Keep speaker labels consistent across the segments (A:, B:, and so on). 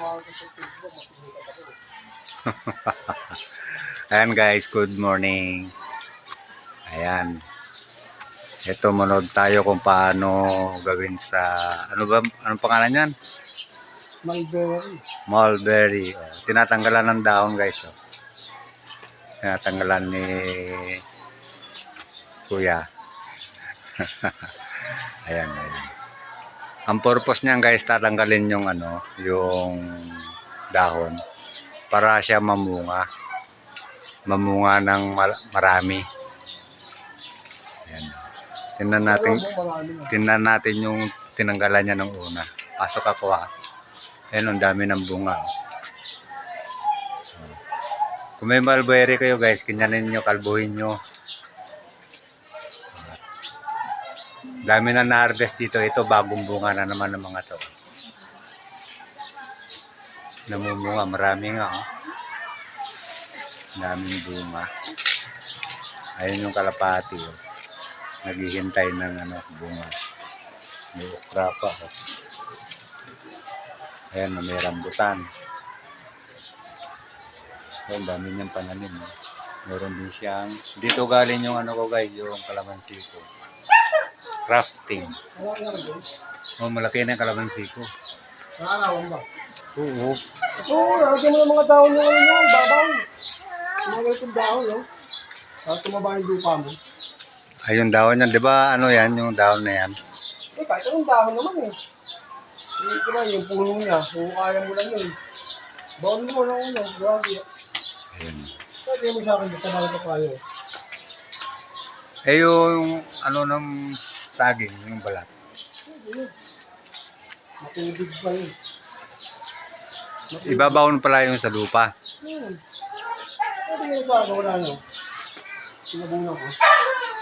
A: Ayan guys, good morning. Ayan. Ito, manood tayo kung paano gawin sa, ano ba, anong pangalan yan?
B: Mulberry.
A: Mulberry. Oh, tinatanggalan ng dahon guys. Oh. Tinatanggalan ni Kuya. ayan, ayan. Ang purpose niyan guys, tatanggalin yung ano, yung dahon para siya mamunga. Mamunga ng marami. Ayan. Tingnan natin, tingnan natin yung tinanggalan niya nung una. Pasok ako ha. Ayan, ang dami ng bunga. Kung may mulberry kayo guys, kinyanin nyo, kalbuhin nyo. Dami na na-harvest dito. Ito, bagong bunga na naman ng mga to. Namumunga, marami nga. Oh. Daming bunga. Ayun yung kalapati. Oh. Naghihintay ng ano, bunga. May okra pa. Oh. Ayan, may rambutan. Ayan, dami niyang pananim. eh. Meron din siyang... Dito galing yung ano ko guys, yung kalamansi ko. Crafting.
B: Na.
A: Oh, malaki na yung kalamansi ko.
B: Nakarawan ba?
A: Oo.
B: So, lagyan mo ng mga dahon yung ano yan, babaw. Mga ganitong dahon, no? Para tumaba yung lupa mo.
A: Ayun dahon yan. Di ba ano yan, yung dahon na yan?
B: Eh, kahit anong dahon naman eh. Ito lang, yung puno niya, kung kaya mo lang yun. Bawal mo lang ano, grabe.
A: Ayun.
B: Sabi mo sa akin, basta bakit pa kayo.
A: Eh yung ano ng saging, yung balat.
B: Matubig pa yun. Matubig.
A: Ibabaon pala yung sa lupa.
B: Hmm. Sabi nga sa akin, wala na. Pinabunan ko.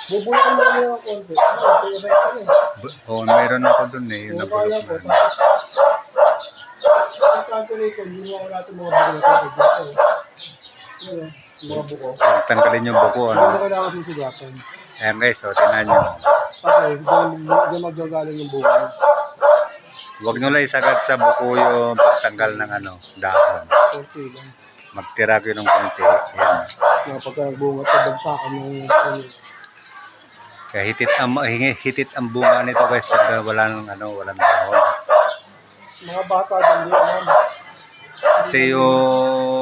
B: Bubunan mo lang yung konti. Ano, kaya ba ito eh.
A: B- Oo, mayroon ako dun eh. Yung nabulok
B: ko,
A: na.
B: Ang kanto rito, hindi mo ako natin mga buko na. Ano, mga buko.
A: Tanggalin yung buko. Ano?
B: ko kailangan susugatan.
A: Ayan guys, so tingnan nyo.
B: Kasi, diyan magagaling yung buko.
A: Huwag nyo lang isagad sa buko yung pagtanggal ng ano, dahon.
B: Konti lang.
A: Magtira kayo ng konti. Ayan.
B: Mga pagkabunga sa bagsakan ng
A: Kaya hitit ang, hitit ang bunga nito guys pag wala ng ano, walang dahon.
B: mga bata dyan, di alam.
A: Kasi yung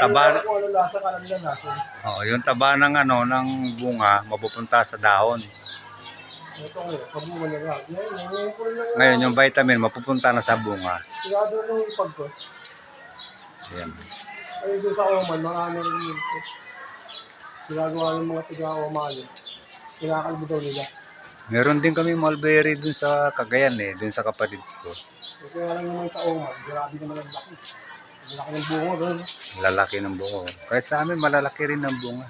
A: taba,
B: Kung ano lasa ka lang nila lasa.
A: oh, yung taba ng ano, ng bunga, mapupunta sa dahon.
B: Ito ngayon, sa bunga na lang. Ngayon, ngayon ko rin lang.
A: Ngayon, yung vitamin, mapupunta na sa bunga.
B: Sigado nung ipag ko.
A: Ayan.
B: Ay, doon sa Oman, mga ano rin yun. Ginagawa ng mga tiga-Oman. Kinakalbo daw nila.
A: Meron din kami mulberry dun sa Cagayan eh, dun sa kapatid ko.
B: Kaya lang naman sa Oman, grabe naman ang laki. Ang laki ng bunga doon.
A: Lalaki ng bunga. Kahit sa amin, malalaki rin ng bunga.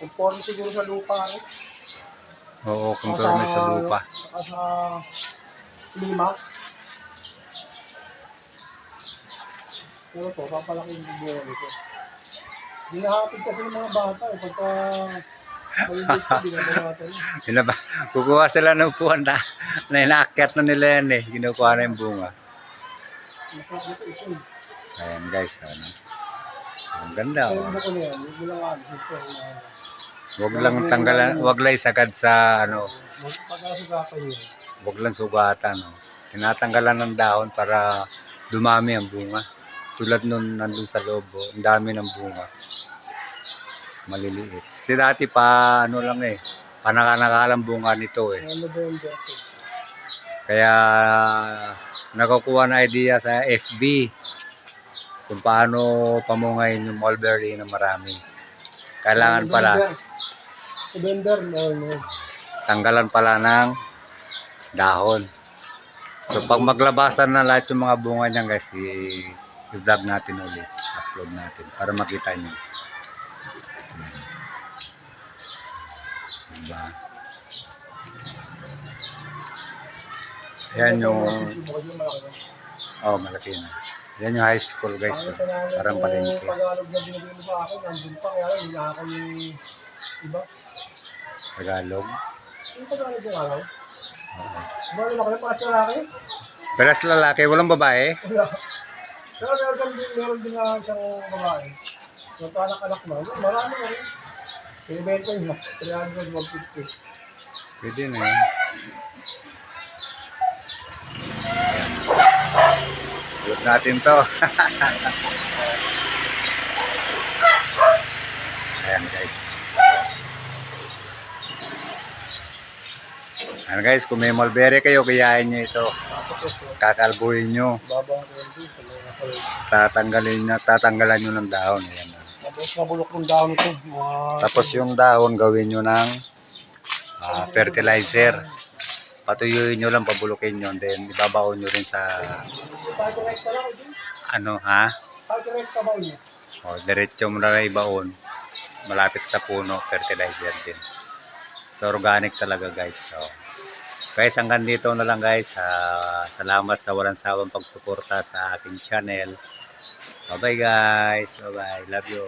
B: Conforme siguro sa lupa. Eh.
A: Oo, kung kami sa lupa.
B: Saka sa klima. Pero to, papalaki yung bunga nito. Hinahatid kasi ng mga bata eh. Pagka.
A: Binaba, kukuha sila ng upuan na, na inaakyat na nila yan eh. Kinukuha na yung bunga.
B: Masarap ito ito.
A: Ayan guys, ano. Ang ganda oh.
B: huwag lang ano, ito.
A: Huwag lang tanggalan, huwag lang isagad sa ano, huwag lang sugatan. Oh. Tinatanggalan ng dahon para dumami ang bunga. Tulad nun nandun sa loob, oh, ang dami ng bunga. Maliliit. Si dati pa, ano lang eh, panakanakalang bunga nito eh.
B: Ano?
A: Kaya nakukuha na idea sa FB kung paano pamungayin yung mulberry na marami. Kailangan pala,
B: no, no.
A: tanggalan pala ng dahon. So pag maglabasan na lahat yung mga bunga niyan guys, i- i-vlog natin ulit, upload natin para makita niyo. Diba? Ayan yung, oh malaki na. Yan yung high school guys, oh. parang palengke.
B: Tagalog na mo sa akin, nandun pa, kaya lang, hinaka yung iba.
A: Tagalog.
B: Yung Tagalog yung araw.
A: Oo.
B: Ba, lumaki na pa sa lalaki?
A: Peras lalaki, walang babae.
B: Wala. Pero meron din, meron din nga isang babae. Nagkanak-anak na. Marami na rin. Pinibenta niya. 300, 150.
A: Pwede na yun. Shoot natin to. Ayan guys. Ayan guys, kung may mulberry kayo, kayain nyo ito.
B: Tapos,
A: Kakalbuhin nyo. Tatanggalin nyo, tatanggalan nyo ng dahon. Ayan.
B: Mabulok na bulok ng dahon ito.
A: Tapos yung dahon, gawin nyo ng ah, fertilizer. Patuyuin nyo lang, pabulukin nyo. Then, ibabaon nyo rin sa, ano ha? O, diretso mo na lang ibaon. Malapit sa puno, fertilizer din. So, organic talaga guys. So, guys, hanggang dito na lang guys. Ah, salamat sa walang sawang pagsuporta sa aking channel. Bye-bye guys. Bye-bye. Love you